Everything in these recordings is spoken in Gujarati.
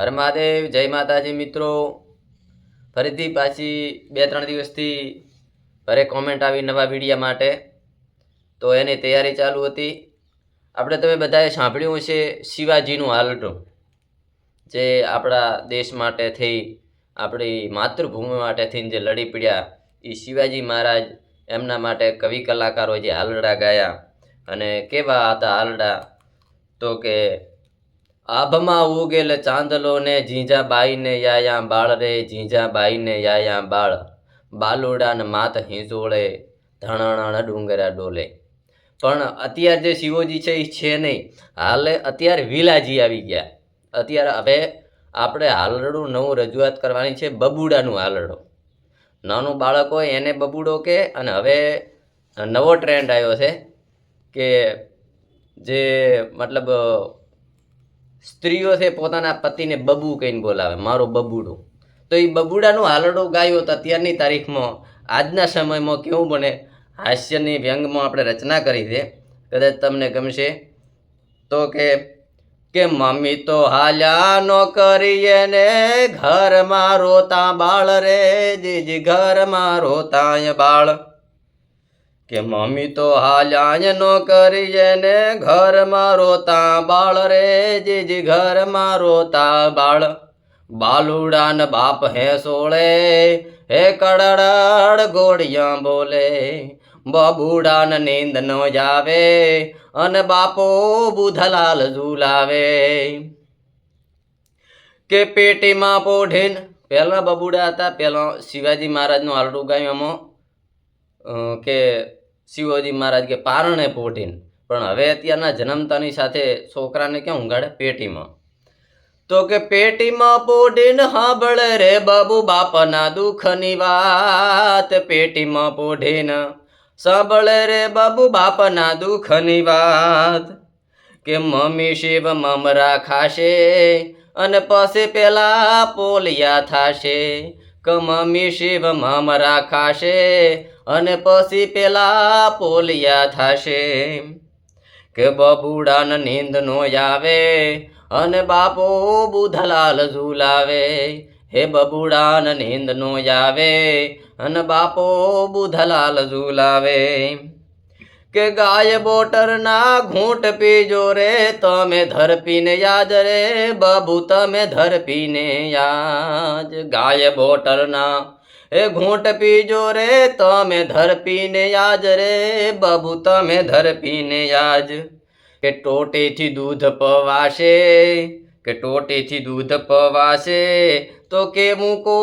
હર મહાદેવ, જય માતાજી મિત્રો. ફરીથી પાછી બે ત્રણ દિવસથી ઘરે કોમેન્ટ આવી નવા વિડીયા માટે. તો એની તૈયારી ચાલુ હતી. આપણે તમે બધાએ સાંભળ્યું હશે શિવાજીનું હાલટું, જે આપણા દેશ માટે થઈ, આપણી માતૃભૂમિ માટે થઈને જે લડી પડ્યા એ શિવાજી મહારાજ એમના માટે કવિ કલાકારો જે હાલડા ગાયા. અને કેવા હતા હાલડા? તો કે આભમાં ઉગેલ ચાંદલો ને ઝીંઝા બાઈને યાયા બાળ રે ઝીંઝા બાઈને યાયા બાળ. બાલુડાન માત હિંચોળે ધણાણા ડુંગરા ડોલે. પણ અત્યારે જે શિવોજી છે એ છે નહીં. હાલે અત્યારે વિલાજી આવી ગયા. અત્યારે હવે આપણે હાલરડું નવું રજૂઆત કરવાની છે બબુડાનું હાલરડો. નાનું બાળક હોય એને બબુડો કે, અને હવે નવો ટ્રેન્ડ આવ્યો છે કે જે મતલબ સ્ત્રીઓ છે પોતાના પતિને બબુ કહીને બોલાવે, મારો બબુડો. તો એ બબુડાનું હાલડો ગાયું તો અત્યારની તારીખમાં, આજના સમયમાં કેવું બને? હાસ્યની વ્યંગમાં આપણે રચના કરી છે. કદાચ તમને ગમશે તો કે કે મમ્મી તો હાલ્યા નો કરીએ ને, ઘરમાં રોતા બાળ રે, જીજી ઘરમાં રોતા બાળ. કે મમ્મી તો હાલ્યા નો કરીએ ને ઘરમાં રોતા બાળ રે, જીજી ઘરમાં રોતા બાળ. બાલુડા ને બાપ હે સોળે, હે કડડ ગોળિયા બોલે. બબુડા ને નીંદ ન જાવે અને બાપો બુધલાલ ઝુલાવે. કે પેટીમાં પોઢીન, પહેલા બબુડા હતા, પહેલાં શિવાજી મહારાજનું આલડું ગાયું એમાં કે શિવાજી મહારાજ કે પારણે પોઢીન. પણ હવે અત્યારના જન્મતાની સાથે છોકરાને ક્યાં ઊંઘાડે? પેટીમાં. તો કે પેટીમાં પોઢીન હાંભળે રે બાબુ બાપના દુઃખની વાત. પેટીમાં પોઢીન સાંભળ રે બાબુ બાપના દુઃખની વાત. કે મમ્મી શિવ મમરા ખાશે અને પછી પેલા પોલિયા થાશે. કે મમ્મી શિવ મમરા ખાશે અને પછી પેલા પોલિયા થાશે કે બબુડાન નીંદ નો આવે અને બાપો બુધલાલ ઝુલાવે. હે બબુડાન નીંદ નો આવે અને બાપો બુધલાલ ઝુલાવે. કે ગાય બોટરના ઘૂંટ પીજો રે, તમે ધરપીને યાદ રે, બાબુ તમે ધરપીને યાદ. ગાય બોટરના એ ઘૂંટ પીજો રે, તમે ધરપીને યાદ રે, બાબુ તમે ધરપીને આજ કે ટોટેથી દૂધ પવાશે, કે ટોટેથી દૂધ પવાશે, તો કેવું કો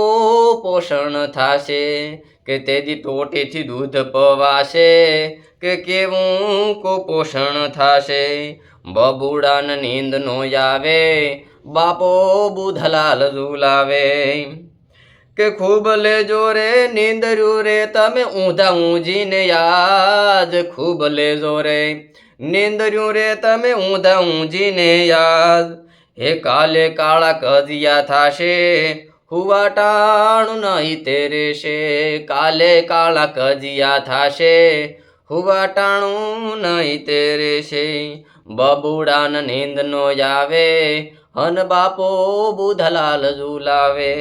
પોષણ થાશે. કે તેથી ટોટેથી દૂધ પવાશે, કે કેવું કો પોષણ થાશે. બબુડાને નીંદ નો આવે બાપો બુધલાલ ઝુલાવે. કે ખૂબ લેજો રે, નીંદર્યું રે, તમે ઊંધા ઊંજીને યાદ ખૂબ લેજો રે. નીંદર્યું રે, તમે ઊંધા ઊંજીને યાદ. હે કાલે કાળા કજિયા થાશે, હુવાટાણું નહીં તે છે કાલે કાળા કજિયા થાશે, હુવાટાણું નહીં તે છે બબુડાન નીંદ નો આવે હન બાપો બુધલાલ ઝુલાવે.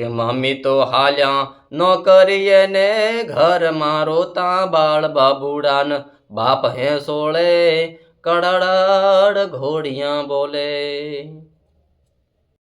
કે મમ્મી તો હાલ્યા ન કરીએ ને ઘરમાં રોતા બાળ બાબુડાન બાપ હે સોળે કડડ ઘોડિયા બોલે.